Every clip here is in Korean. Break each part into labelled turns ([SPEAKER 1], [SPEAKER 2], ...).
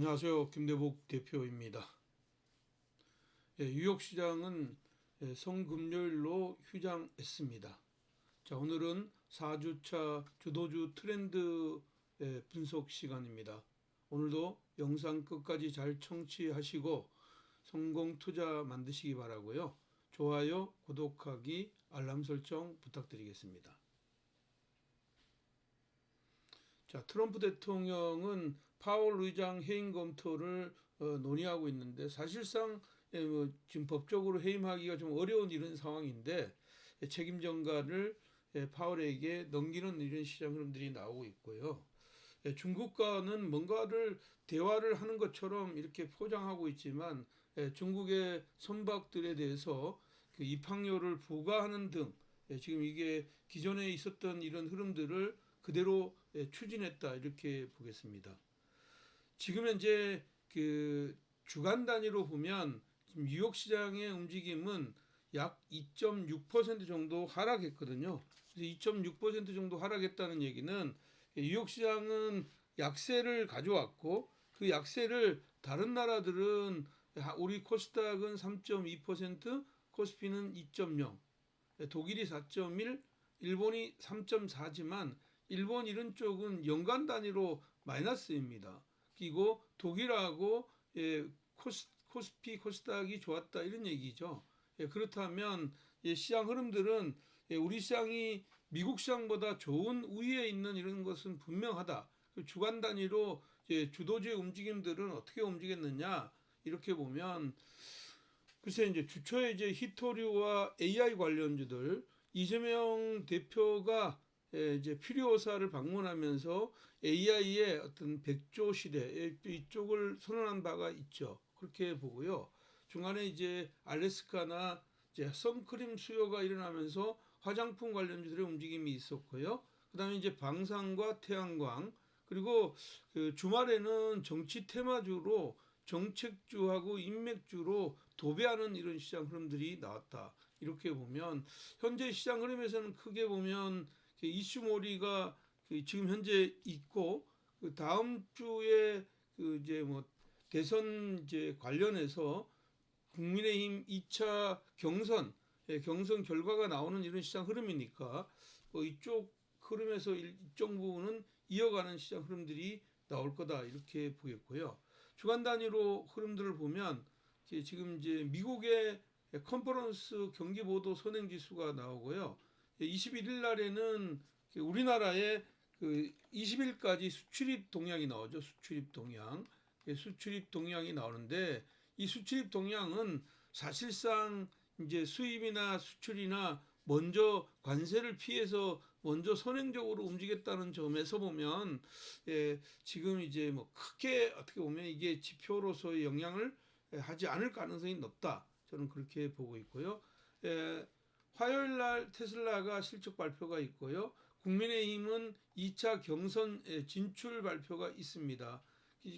[SPEAKER 1] 안녕하세요. 김대복 대표입니다. 예, 뉴욕시장은 예, 성금요일로 휴장했습니다. 자, 오늘은 4주차 주도주 트렌드 예, 분석 시간입니다. 오늘도 영상 끝까지 잘 청취하시고 성공 투자 만드시기 바라고요. 좋아요, 구독하기, 알람 설정 부탁드리겠습니다. 자, 트럼프 대통령은 파월 의장 해임 검토를 어, 논의하고 있는데 사실상 예, 뭐 지금 법적으로 해임하기가 좀 어려운 이런 상황인데 예, 책임 전가를 예, 파월에게 넘기는 이런 시장 흐름들이 나오고 있고요. 예, 중국과는 뭔가를 대화를 하는 것처럼 이렇게 포장하고 있지만 예, 중국의 선박들에 대해서 그 입항료를 부과하는 등 예, 지금 이게 기존에 있었던 이런 흐름들을 그대로 예, 추진했다 이렇게 보겠습니다. 지금 현재 그 주간 단위로 보면 지금 뉴욕 시장의 움직임은 약 2.6% 정도 하락했거든요. 그래서 2.6% 정도 하락했다는 얘기는 뉴욕 시장은 약세를 가져왔고 그 약세를 다른 나라들은 우리 코스닥은 3.2%, 코스피는 2.0, 독일이 4.1, 일본이 3.4지만 일본 이런 쪽은 연간 단위로 마이너스입니다. 그리고 독일하고 예, 코스, 코스피 코스닥이 좋았다 이런 얘기죠. 예, 그렇다면 예, 시장 흐름들은 예, 우리 시장이 미국 시장보다 좋은 우위에 있는 이런 것은 분명하다. 그 주간 단위로 예, 주도주의 움직임들은 어떻게 움직였느냐 이렇게 보면 글쎄 이제 주초에 이제 히토류와 AI 관련주들 이재명 대표가 예, 이제 필요사를 방문하면서 AI의 어떤 백조 시대 이쪽을 선언한 바가 있죠. 그렇게 보고요. 중간에 이제 알래스카나 이제 선크림 수요가 일어나면서 화장품 관련주들의 움직임이 있었고요. 그다음에 이제 방산과 태양광 그리고 그 주말에는 정치 테마주로 정책주하고 인맥주로 도배하는 이런 시장 흐름들이 나왔다. 이렇게 보면 현재 시장 흐름에서는 크게 보면 이슈몰이가 그 지금 현재 있고 그 다음 주에 그 이제 뭐 대선 이제 관련해서 국민의힘 2차 경선 예, 경선 결과가 나오는 이런 시장 흐름이니까 뭐 이쪽 흐름에서 일정 부분은 이어가는 시장 흐름들이 나올 거다 이렇게 보겠고요. 주간 단위로 흐름들을 보면 지금 이제 미국의 컨퍼런스 경기 보도 선행 지수가 나오고요. 21일 날에는 우리나라의 그 20일까지 수출입 동향이 나오죠. 수출입 동향. 수출입 동향이 나오는데 이 수출입 동향은 사실상 이제 수입이나 수출이나 먼저 관세를 피해서 먼저 선행적으로 움직였다는 점에서 보면 예, 지금 이제 뭐 크게 어떻게 보면 이게 지표로서의 영향을 하지 않을 가능성이 높다. 저는 그렇게 보고 있고요. 예, 화요일 날 테슬라가 실적 발표가 있고요. 국민의힘은 2차 경선 진출 발표가 있습니다.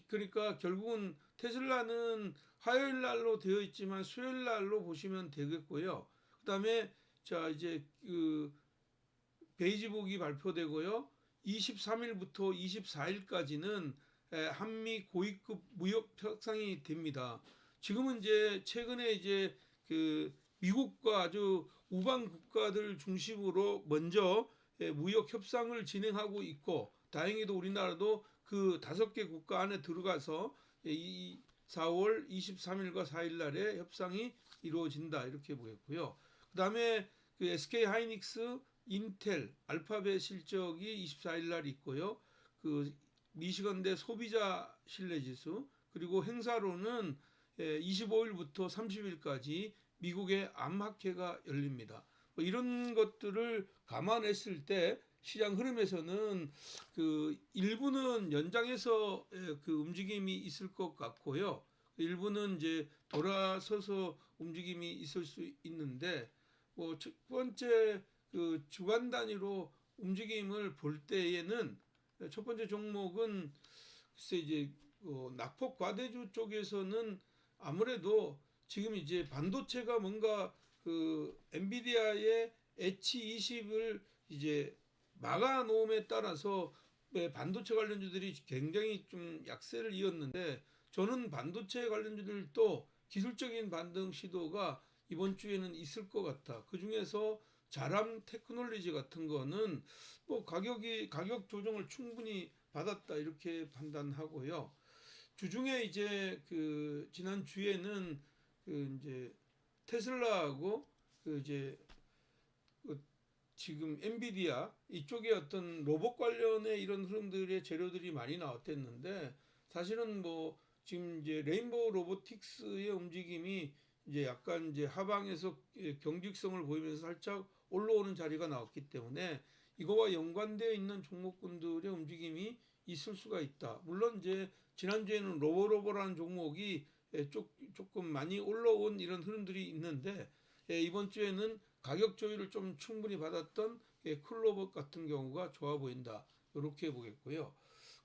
[SPEAKER 1] 그러니까 결국은 테슬라는 화요일 날로 되어 있지만 수요일 날로 보시면 되겠고요. 그다음에 자 이제 그 베이지복이 발표되고요. 23일부터 24일까지는 한미 고위급 무역 협상이 됩니다. 지금은 이제 최근에 이제 그 미국과 아주 우방 국가들 중심으로 먼저 무역 협상을 진행하고 있고 다행히도 우리나라도 그 다섯 개 국가 안에 들어가서 이 4월 23일과 4일 날에 협상이 이루어진다 이렇게 보겠고요. 그다음에 그 SK 하이닉스, 인텔, 알파벳 실적이 24일 날 있고요. 그 미시건대 소비자 신뢰 지수 그리고 행사로는 25일부터 30일까지 미국의 암학회가 열립니다. 뭐 이런 것들을 감안했을 때 시장 흐름에서는 그 일부는 연장해서 그 움직임이 있을 것 같고요. 일부는 이제 돌아서서 움직임이 있을 수 있는데 뭐 첫 번째 그 주간 단위로 움직임을 볼 때에는 첫 번째 종목은 글쎄 이제 어 낙폭 과대주 쪽에서는 아무래도 지금 이제 반도체가 뭔가 그 엔비디아의 H20을 이제 막아 놓음에 따라서 네, 반도체 관련주들이 굉장히 좀 약세를 이었는데 저는 반도체 관련주들도 기술적인 반등 시도가 이번 주에는 있을 것 같아. 그 중에서 자람 테크놀리지 같은 거는 뭐 가격이 가격 조정을 충분히 받았다 이렇게 판단하고요. 주중에 이제 그 지난 주에는 그 이제 테슬라하고 그 이제 그 지금 엔비디아 이쪽에 어떤 로봇 관련의 이런 흐름들의 재료들이 많이 나왔댔는데 사실은 뭐 지금 이제 레인보우 로보틱스의 움직임이 이제 약간 이제 하방에서 경직성을 보이면서 살짝 올라오는 자리가 나왔기 때문에 이거와 연관되어 있는 종목군들의 움직임이 있을 수가 있다. 물론 이제 지난주에는 로보로보라는 종목이 예, 조, 조금 많이 올라온 이런 흐름들이 있는데 예, 이번 주에는 가격 조율을 좀 충분히 받았던 예, 클로버 같은 경우가 좋아 보인다. 이렇게 보겠고요.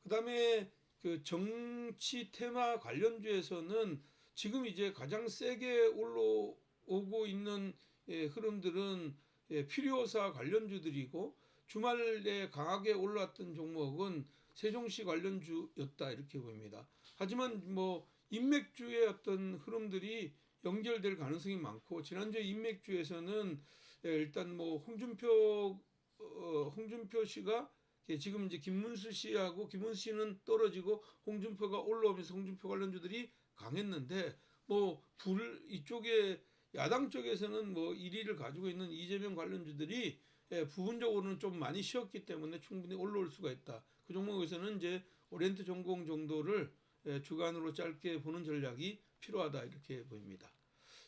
[SPEAKER 1] 그다음에 그 정치 테마 관련주에서는 지금 이제 가장 세게 올라오고 있는 예, 흐름들은 예, 필요사 관련주들이고 주말에 강하게 올랐던 종목은 세종시 관련주였다 이렇게 보입니다. 하지만 뭐 인맥주의 어떤 흐름들이 연결될 가능성이 많고 지난주에 인맥주에서는 예, 일단 뭐 홍준표 어, 홍준표 씨가 예, 지금 이제 김문수 씨하고 김문수 씨는 떨어지고 홍준표가 올라오면서 홍준표 관련주들이 강했는데 뭐 불 이쪽에 야당 쪽에서는 뭐 1위를 가지고 있는 이재명 관련주들이 예, 부분적으로는 좀 많이 쉬었기 때문에 충분히 올라올 수가 있다. 그 종목에서는 이제 오리엔트 전공 정도를 예, 주간으로 짧게 보는 전략이 필요하다 이렇게 보입니다.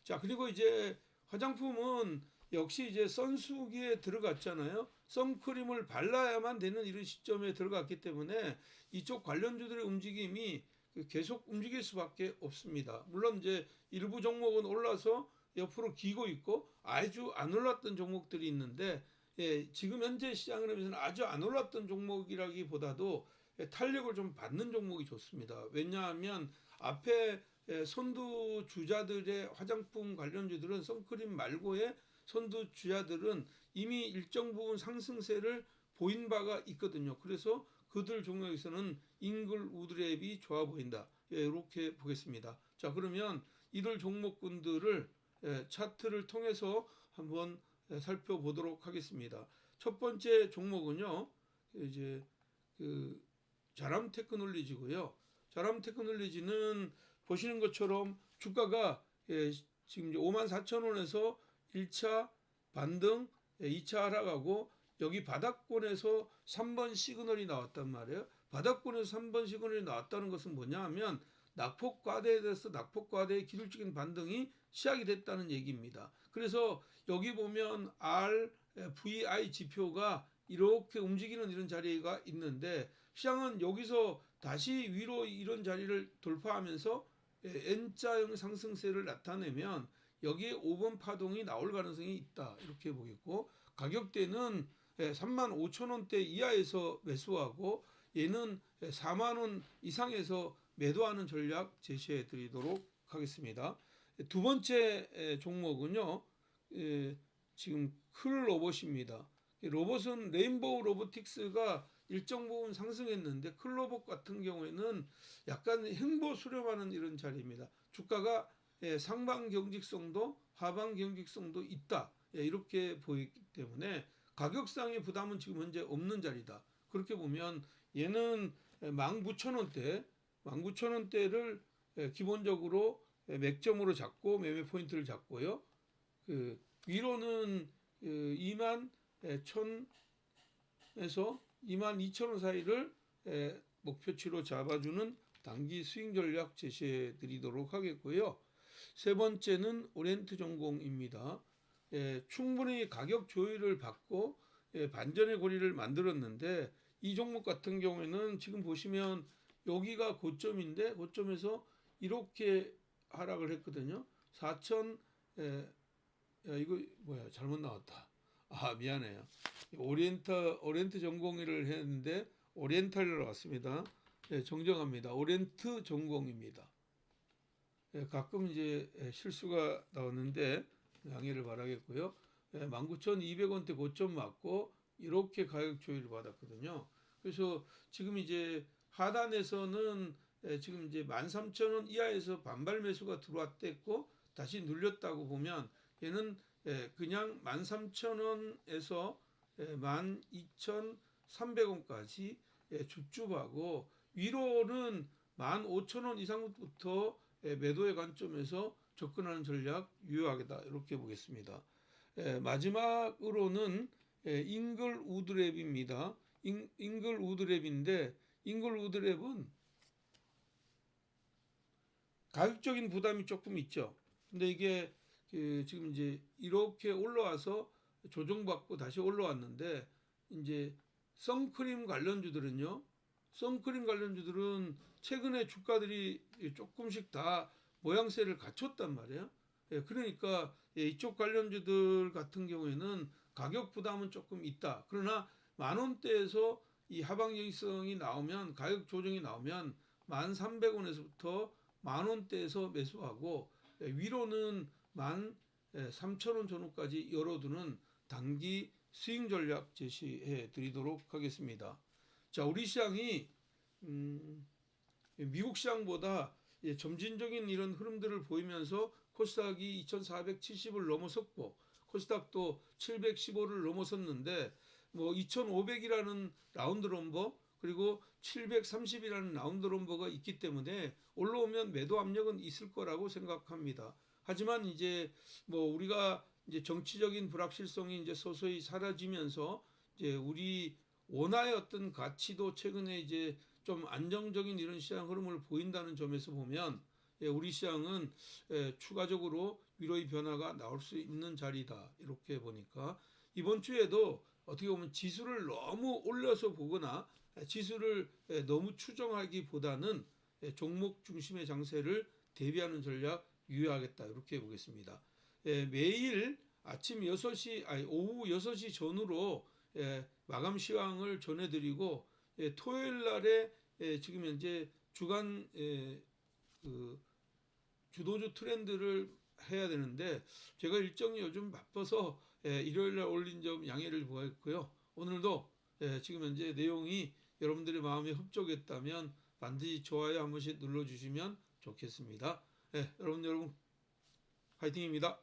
[SPEAKER 1] 자 그리고 이제 화장품은 역시 이제 선수기에 들어갔잖아요. 선크림을 발라야만 되는 이런 시점에 들어갔기 때문에 이쪽 관련주들의 움직임이 계속 움직일 수밖에 없습니다. 물론 이제 일부 종목은 올라서 옆으로 기고 있고 아주 안 올랐던 종목들이 있는데 예, 지금 현재 시장을 하면서는 아주 안 올랐던 종목이라기보다도 예, 탄력을 좀 받는 종목이 좋습니다. 왜냐하면 앞에 예, 선두 주자들의 화장품 관련주들은 선크림 말고의 선두 주자들은 이미 일정 부분 상승세를 보인 바가 있거든요. 그래서 그들 종목에서는 잉글 우드랩이 좋아 보인다. 예, 이렇게 보겠습니다. 자 그러면 이들 종목군들을 예, 차트를 통해서 한번 예, 살펴보도록 하겠습니다. 첫 번째 종목은요, 이제 그 자람 테크놀리지고요. 자람 테크놀리지는 보시는 것처럼 주가가 예, 지금 5만 4천 원에서 1차 반등, 예, 2차 하락하고 여기 바닥권에서 3번 시그널이 나왔단 말이에요. 바닥권에서 3번 시그널이 나왔다는 것은 뭐냐 하면 낙폭 과대에 대해서 낙폭 과대의 기술적인 반등이 시작이 됐다는 얘기입니다. 그래서 여기 보면 R, VI 지표가 이렇게 움직이는 이런 자리가 있는데 시장은 여기서 다시 위로 이런 자리를 돌파하면서 N자형 상승세를 나타내면 여기에 5번 파동이 나올 가능성이 있다 이렇게 보겠고 가격대는 3만 5천 원대 이하에서 매수하고 얘는 4만 원 이상에서 매도하는 전략 제시해 드리도록 하겠습니다. 두 번째 종목은요. 지금 클 로봇입니다. 로봇은 레인보우 로보틱스가 일정 부분 상승했는데 클로봇 같은 경우에는 약간 행보 수렴하는 이런 자리입니다. 주가가 상방 경직성도 하방 경직성도 있다. 이렇게 보이기 때문에 가격상의 부담은 지금 현재 없는 자리다. 그렇게 보면 얘는 19,000원대, 19,000원대를 기본적으로 맥점으로 잡고 매매 포인트를 잡고요. 그 위로는 2만 1,000에서 2만 2천 원 사이를 목표치로 잡아주는 단기 스윙 전략 제시해 드리도록 하겠고요. 세 번째는 오렌트 전공입니다. 예, 충분히 가격 조율을 받고 예, 반전의 고리를 만들었는데 이 종목 같은 경우에는 지금 보시면 여기가 고점인데 고점에서 이렇게 하락을 했거든요. 4천 에, 야 이거 뭐야 잘못 나왔다. 아 미안해요. 오리엔트 오리엔트 전공의를 했는데 오리엔탈로 왔습니다. 예, 정정합니다. 오리엔트 전공입니다. 예, 가끔 이제 실수가 나오는데 양해를 바라겠고요. 예, 19,200원대 고점 맞고 이렇게 가격 조율을 받았거든요. 그래서 지금 이제 하단에서는 에, 지금 이제 13,000원 이하에서 반발 매수가 들어왔댔고 다시 눌렸다고 보면 얘는 에, 그냥 13,000원에서 12,300원까지 예, 줍줍하고 위로는 15,000원 이상부터 예, 매도의 관점에서 접근하는 전략 유효하겠다 이렇게 보겠습니다. 예, 마지막으로는 예, 잉글 우드랩입니다. 잉, 잉글 우드랩인데 잉글 우드랩은 가격적인 부담이 조금 있죠. 근데 이게 그 지금 이제 이렇게 올라와서 조정받고 다시 올라왔는데 이제 선크림 관련주들은요. 선크림 관련주들은 최근에 주가들이 조금씩 다 모양새를 갖췄단 말이에요. 예, 그러니까 예, 이쪽 관련주들 같은 경우에는 가격 부담은 조금 있다. 그러나 만 원대에서 이 하방적성이 나오면 가격 조정이 나오면 만 삼백 원에서부터 만 원대에서 매수하고 예, 위로는 만 삼천 원 전후까지 열어두는 단기 스윙 전략 제시해 드리도록 하겠습니다. 자, 우리 시장이 음, 미국 시장보다 예, 점진적인 이런 흐름들을 보이면서 코스닥이 2,470을 넘어섰고 코스닥도 715를 넘어섰는데 뭐 2,500이라는 라운드 럼버 그리고 730이라는 라운드 럼버가 있기 때문에 올라오면 매도 압력은 있을 거라고 생각합니다. 하지만 이제 뭐 우리가 이제 정치적인 불확실성이 이제 서서히 사라지면서 이제 우리 원화의 어떤 가치도 최근에 이제 좀 안정적인 이런 시장 흐름을 보인다는 점에서 보면 예, 우리 시장은 예, 추가적으로 위로의 변화가 나올 수 있는 자리다. 이렇게 보니까 이번 주에도 어떻게 보면 지수를 너무 올려서 보거나 예, 지수를 예, 너무 추정하기보다는 예, 종목 중심의 장세를 대비하는 전략 유효하겠다 이렇게 보겠습니다. 예, 매일 아침 6시 아니 오후 6시 전후로 예, 마감 시황을 전해드리고 예, 토요일 날에 예, 지금 현재 주간 예, 그 주도주 트렌드를 해야 되는데 제가 일정이 요즘 바빠서 예, 일요일 날 올린 점 양해를 구하겠고요. 오늘도 예, 지금 현재 내용이 여러분들의 마음에 흡족했다면 반드시 좋아요 한 번씩 눌러주시면 좋겠습니다. 예, 여러분 여러분 파이팅입니다.